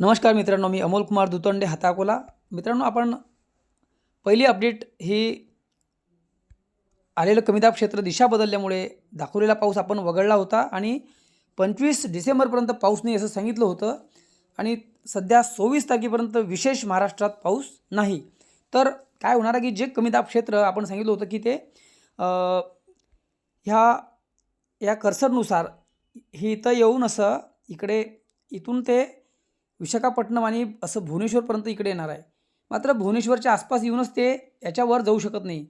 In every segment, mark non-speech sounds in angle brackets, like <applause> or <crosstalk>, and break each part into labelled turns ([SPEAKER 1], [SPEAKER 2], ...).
[SPEAKER 1] नमस्कार मित्रांनो मी अमोल कुमार दुतंडे हाताकोला. मित्रांनो आपण पहिली अपडेट ही आलेलं कमीदाब क्षेत्र दिशा बदलल्यामुळे दाखवलेला पाऊस आपण वगळला होता आणि पंचवीस डिसेंबरपर्यंत पाऊस नाही असं सांगितलं होतं आणि सध्या सव्वीस तारखेपर्यंत विशेष महाराष्ट्रात पाऊस नाही. तर काय होणार आहे की जे कमीदाब क्षेत्र आपण सांगितलं होतं की ते ह्या या कर्सरनुसार हे इथं येऊन असं इकडे इथून ते विशाखापट्टणम आणि असं भुवनेश्वरपर्यंत इकडे येणार आहे. मात्र भुवनेश्वरच्या आसपास येऊनच ते याच्यावर जाऊ शकत नाही.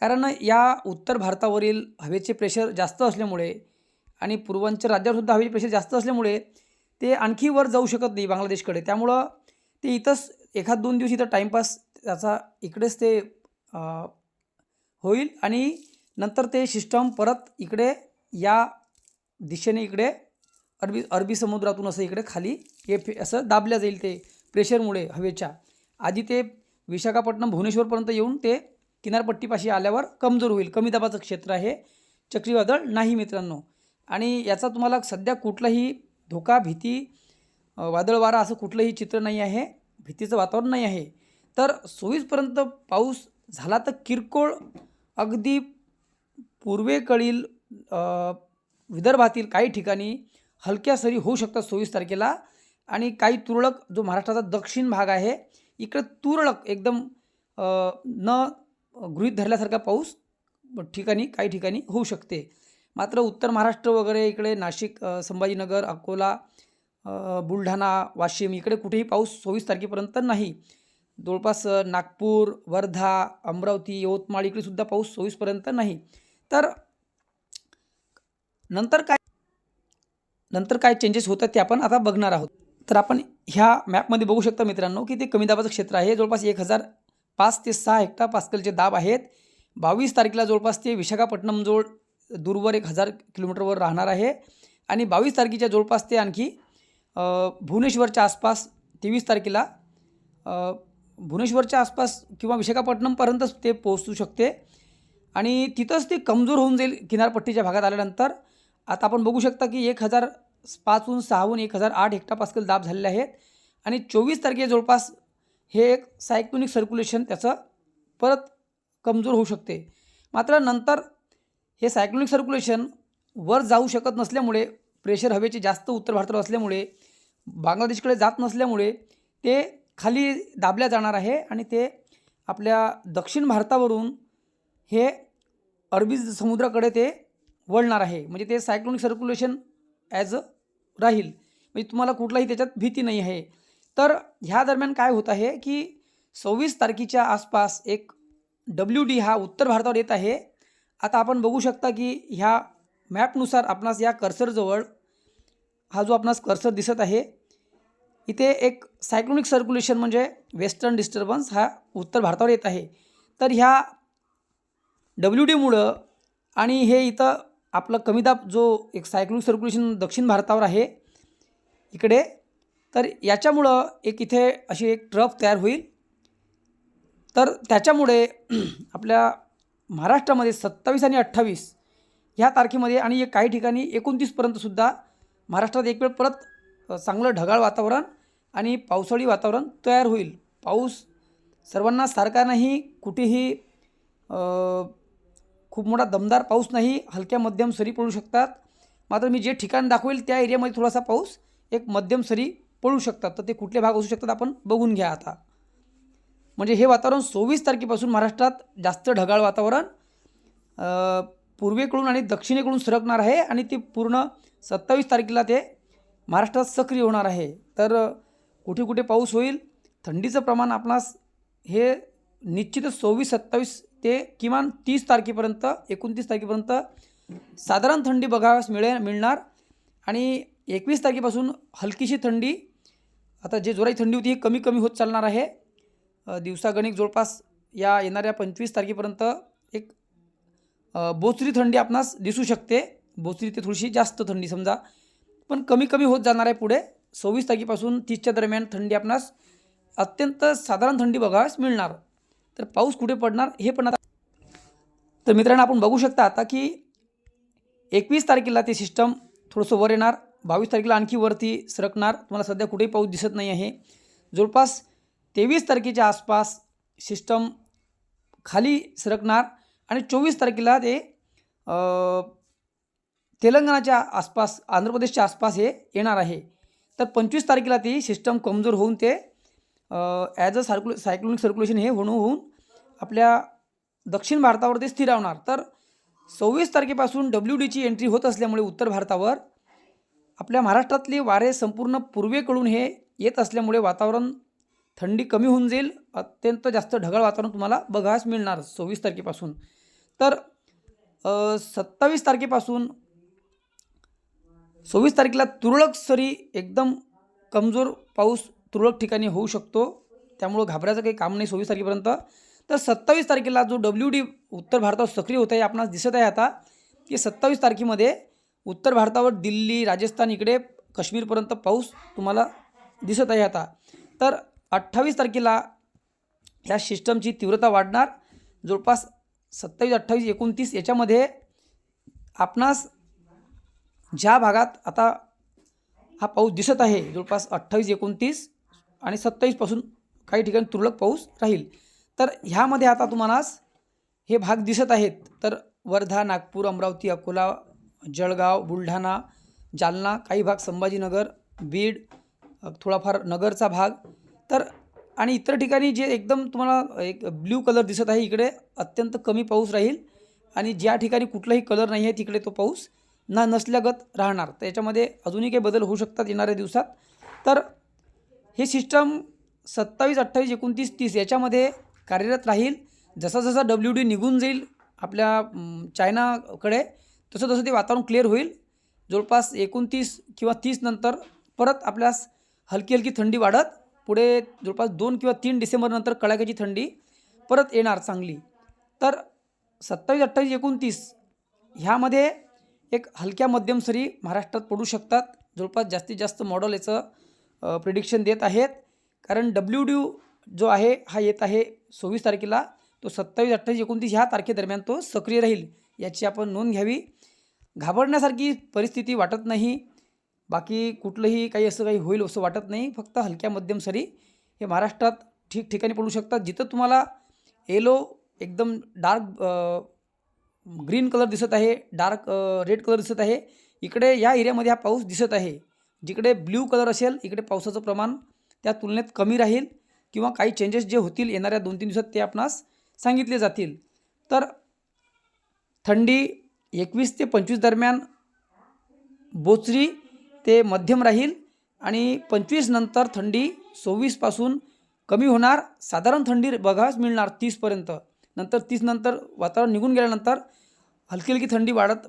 [SPEAKER 1] कारण या उत्तर भारतावरील हवेचे प्रेशर जास्त असल्यामुळे आणि पूर्वांचल राज्यावरसुद्धा हवेचे प्रेशर जास्त असल्यामुळे ते आणखी वर जाऊ शकत नाही बांगलादेशकडे. त्यामुळं ते इथंच एखाद दोन दिवस इथं टाईमपास त्याचा इकडेच ते होईल आणि नंतर ते सिस्टम परत इकडे या दिशेने इकडे अरबी अरबी समुद्रातून असं इकडे खाली हे फे- असं दाबल्या जाईल ते प्रेशरमुळे हवेच्या. आधी ते विशाखापट्टणम भुवनेश्वरपर्यंत येऊन ते किनारपट्टीपाशी आल्यावर कमजोर होईल. कमी दाबाचं क्षेत्र आहे. चक्रीवादळ नाही मित्रांनो. आणि याचा तुम्हाला सध्या कुठलाही धोका भीती वादळ वारा असं कुठलंही चित्र नाही आहे. भीतीचं वातावरण नाही आहे. तर सव्वीसपर्यंत पाऊस झाला तर किरकोळ अगदी पूर्वेकडील विदर्भातील काही ठिकाणी हलक्या सरी होऊ शकतात सव्वीस तारखेला. आणि काही तुरळक जो महाराष्ट्राचा दक्षिण भाग आहे इकडे तुरळक एकदम न गृहीत धरल्यासारखा पाऊस ठिकाणी काही ठिकाणी होऊ शकते. मात्र उत्तर महाराष्ट्र वगैरे इकडे नाशिक संभाजीनगर अकोला बुलढाणा वाशिम इकडे कुठेही पाऊस सव्वीस तारखेपर्यंत नाही. जवळपास नागपूर वर्धा अमरावती यवतमाळ इकडे सुद्धा पाऊस सव्वीसपर्यंत नाही. तर नंतर काय नंतर काय चेंजेस होतात ते आपण आता बघणार आहोत. तर आपण ह्या मॅपमध्ये बघू शकता मित्रांनो की ते कमी दाबाचं क्षेत्र आहे. जवळपास एक हजार पाच ते सहा हेक्टर पास्कलचे दाब आहेत. बावीस तारखेला जवळपास ते विशाखापट्टणमजवळ दूरवर एक हजार किलोमीटरवर राहणार आहे. आणि बावीस तारखेच्या जवळपास ते आणखी भुवनेश्वरच्या आसपास तेवीस तारखेला भुवनेश्वरच्या आसपास किंवा विशाखापट्टणमपर्यंतच ते पोहोचू शकते. आणि तिथंच ते कमजोर होऊन जाईल किनारपट्टीच्या भागात आल्यानंतर. आता आपण बघू शकता की एक हजार पाचहून सहाहून एक हजार आठ हेक्टर पास्कल दाब झालेले आहेत. आणि चोवीस तारखे जवळपास हे एक सायक्लोनिक सर्क्युलेशन त्याचं परत कमजोर होऊ शकते. मात्र नंतर हे सायक्लोनिक सर्क्युलेशन वर जाऊ शकत नसल्यामुळे प्रेशर हवेचे जास्त उत्तर भारतावर असल्यामुळे बांगलादेशकडे जात नसल्यामुळे ते खाली दाबल्या जाणार आहे आणि ते आपल्या दक्षिण भारतावरून हे अरबी समुद्राकडे ते वळणार आहे. म्हणजे ते सायक्लोनिक सर्क्युलेशन ॲज अ राहील. म्हणजे तुम्हाला कुठलाही त्याच्यात भीती नाही आहे. तर ह्या दरम्यान काय होत आहे की सव्वीस तारखेच्या आसपास एक डब्ल्यू डी हा उत्तर भारतावर येत आहे. आता आपण बघू शकता की ह्या मॅपनुसार आपणास या कर्सरजवळ हा जो आपणास कर्सर दिसत आहे इथे एक सायक्लोनिक सर्क्युलेशन म्हणजे वेस्टर्न डिस्टर्बन्स हा उत्तर भारतावर येत आहे. तर ह्या डब्ल्यू डीमुळं आणि हे इथं आपलं कमी दाब जो एक सायक्लोनिक सर्क्युलेशन दक्षिण भारतावर आहे इकडे तर याच्यामुळं एक इथे अशी एक ट्रफ तयार होईल. तर त्याच्यामुळे <clears throat> आपल्या महाराष्ट्रामध्ये सत्तावीस आणि अठ्ठावीस ह्या तारखेमध्ये आणि एक काही ठिकाणी एकोणतीसपर्यंतसुद्धा महाराष्ट्रात एक वेळ परत चांगलं ढगाळ वातावरण आणि पावसाळी वातावरण तयार होईल. पाऊस सर्वांना सारखा नाही कुठेही खूप मोठा दमदार पाऊस नाही हलक्या मध्यम सरी पडू शकतात. मात्र मी जे ठिकाण दाखवेल त्या एरियामध्ये थोडासा पाऊस एक मध्यम सरी पडू शकतात. तर ते कुठले भाग असू शकतात आपण बघून घ्या आता. म्हणजे हे वातावरण सव्वीस तारखेपासून महाराष्ट्रात जास्त ढगाळ वातावरण पूर्वेकडून आणि दक्षिणेकडून सरकणार आहे आणि ते पूर्ण सत्तावीस तारखेला ते महाराष्ट्रात सक्रिय होणार आहे. तर कुठे कुठे पाऊस होईल थंडीचं प्रमाण आपणास हे निश्चितच सव्वीस सत्तावीस ते किमान तीस तारखेपर्यंत एकोणतीस तारखेपर्यंत साधारण थंडी बघाव्यास मिळे मिळणार. आणि एकवीस तारखेपासून हलकीशी थंडी. आता जे जोराची थंडी होती ही कमी कमी होत चालणार आहे. दिवसागणिक जवळपास या येणाऱ्या पंचवीस तारखेपर्यंत एक बोचरी थंडी आपणास दिसू शकते. बोचरी ते थोडीशी जास्त थंडी समजा. पण कमी कमी होत जाणार आहे पुढे. सव्वीस तारखेपासून तीसच्या दरम्यान थंडी आपणास अत्यंत साधारण थंडी बघाव्यास मिळणार. तर पाऊस कुठे पडणार हे पण आता तर मित्रांनो आपण बघू शकता आता की एकवीस तारखेला ते सिस्टम थोडंसं वर येणार. बावीस तारखेला आणखी वरती सरकणार. तुम्हाला सध्या कुठेही पाऊस दिसत नाही आहे. जवळपास तेवीस तारखेच्या आसपास सिस्टम खाली सरकणार. आणि चोवीस तारखेला ते तेलंगणाच्या आसपास आंध्र प्रदेशच्या आसपास हे येणार आहे. तर पंचवीस तारखेला ती सिस्टम कमजोर होऊन ते as a circu cyclonic circulation हे होणं होऊन आपल्या दक्षिण भारतावर ते स्थिरावणार तर सव्वीस तारखेपासून डब्ल्यू डीची एंट्री होत असल्यामुळे उत्तर भारतावर आपल्या महाराष्ट्रातले वारे संपूर्ण पूर्वेकडून हे येत असल्यामुळे वातावरण थंडी कमी होऊन जाईल. अत्यंत जास्त ढगाळ वातावरण तुम्हाला बघायस मिळणार सव्वीस तारखेपासून. तर सत्तावीस तारखेपासून सव्वीस तारखेला तुरळक सरी एकदम कमजोर पाऊस तुरळक ठिकाणी होऊ शकतो. त्यामुळं घाबरायचं काही काम नाही सव्वीस तारखेपर्यंत. तर सत्तावीस तारखेला जो डब्ल्यू डी उत्तर भारतावर सक्रिय होत आहे आपणास दिसत आहे आता की सत्तावीस तारखेमध्ये उत्तर भारतावर दिल्ली राजस्थान इकडे काश्मीरपर्यंत पाऊस तुम्हाला दिसत आहे आता. तर अठ्ठावीस तारखेला ह्या सिस्टमची तीव्रता वाढणार. जवळपास सत्तावीस अठ्ठावीस एकोणतीस याच्यामध्ये आपणास ज्या भागात आता हा पाऊस दिसत आहे जवळपास अठ्ठावीस एकोणतीस आणि सत्तावीसपासून काही ठिकाणी तुरळक पाऊस राहील. तर ह्यामध्ये आता तुम्हाला हे भाग दिसत आहेत. तर वर्धा नागपूर अमरावती अकोला जळगाव बुलढाणा जालना काही भाग संभाजीनगर बीड थोडाफार नगरचा भाग. तर आणि इतर ठिकाणी जे एकदम तुम्हाला एक ब्ल्यू कलर दिसत आहे इकडे अत्यंत कमी पाऊस राहील. आणि ज्या ठिकाणी कुठलाही कलर नाही आहे तिकडे तो पाऊस ना नसल्यागत राहणार. तर याच्यामध्ये अजूनही काही बदल होऊ शकतात येणाऱ्या दिवसात. तर हे सिस्टम सत्तावीस अठ्ठावीस एकोणतीस तीस याच्यामध्ये कार्यरत राहील. जसा जसा डब्ल्यू डी निघून जाईल आपल्या चायनाकडे तसं तसं ते वातावरण क्लिअर होईल. जवळपास एकोणतीस किंवा तीस नंतर परत आपल्यास हलकी हलकी थंडी वाढत पुढे जवळपास दोन किंवा तीन डिसेंबरनंतर कडाक्याची थंडी परत येणार चांगली. तर सत्तावीस अठ्ठावीस एकोणतीस ह्यामध्ये एक हलक्या मध्यम सरी महाराष्ट्रात पडू शकतात. जवळपास जास्तीत जास्त मॉडल याचं प्रिडिक्शन देत आहेत. कारण डब्ल्यू ड्यू जो आहे हा येत आहे सव्वीस तारखेला. तो सत्तावीस अठ्ठावीस एकोणतीस ह्या तारखेदरम्यान तो सक्रिय राहील याची आपण नोंद घ्यावी. घाबरण्यासारखी परिस्थिती वाटत नाही. बाकी कुठलंही काही असं काही होईल असं वाटत नाही. फक्त हलक्या मध्यम सरी हे महाराष्ट्रात ठिकठिकाणी पडू शकतात. जिथं तुम्हाला येलो एकदम डार्क ग्रीन कलर दिसत आहे डार्क रेड कलर दिसत आहे. इकडे या एरियामध्ये हा पाऊस दिसत आहे. जिकडे ब्ल्यू कलर असेल इकडे पावसाचं प्रमाण त्या तुलनेत कमी राहील किंवा काही चेंजेस जे होतील येणाऱ्या दोन तीन दिवसात ते आपणास सांगितले जातील. तर थंडी एकवीस ते पंचवीस दरम्यान बोचरी ते मध्यम राहील आणि पंचवीस नंतर थंडी सव्वीसपासून कमी होणार. साधारण थंडी बघाच मिळणार तीसपर्यंत नंतर तीस नंतर वातावरण निघून गेल्यानंतर हलकी हलकी थंडी वाढत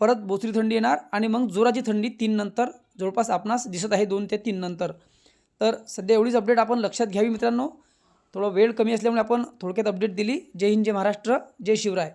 [SPEAKER 1] परत बोचरी थंडी येणार आणि मग जोराची थंडी तीन नंतर जवळपास आपणास दिसत आहे दोन ते तीन नंतर. तर सध्या एवढीच अपडेट आपण लक्षात घ्यावी मित्रांनो. थोडं वेळ कमी असल्यामुळे आपण थोडक्यात अपडेट दिली. जय हिंद जय महाराष्ट्र जय शिवराय.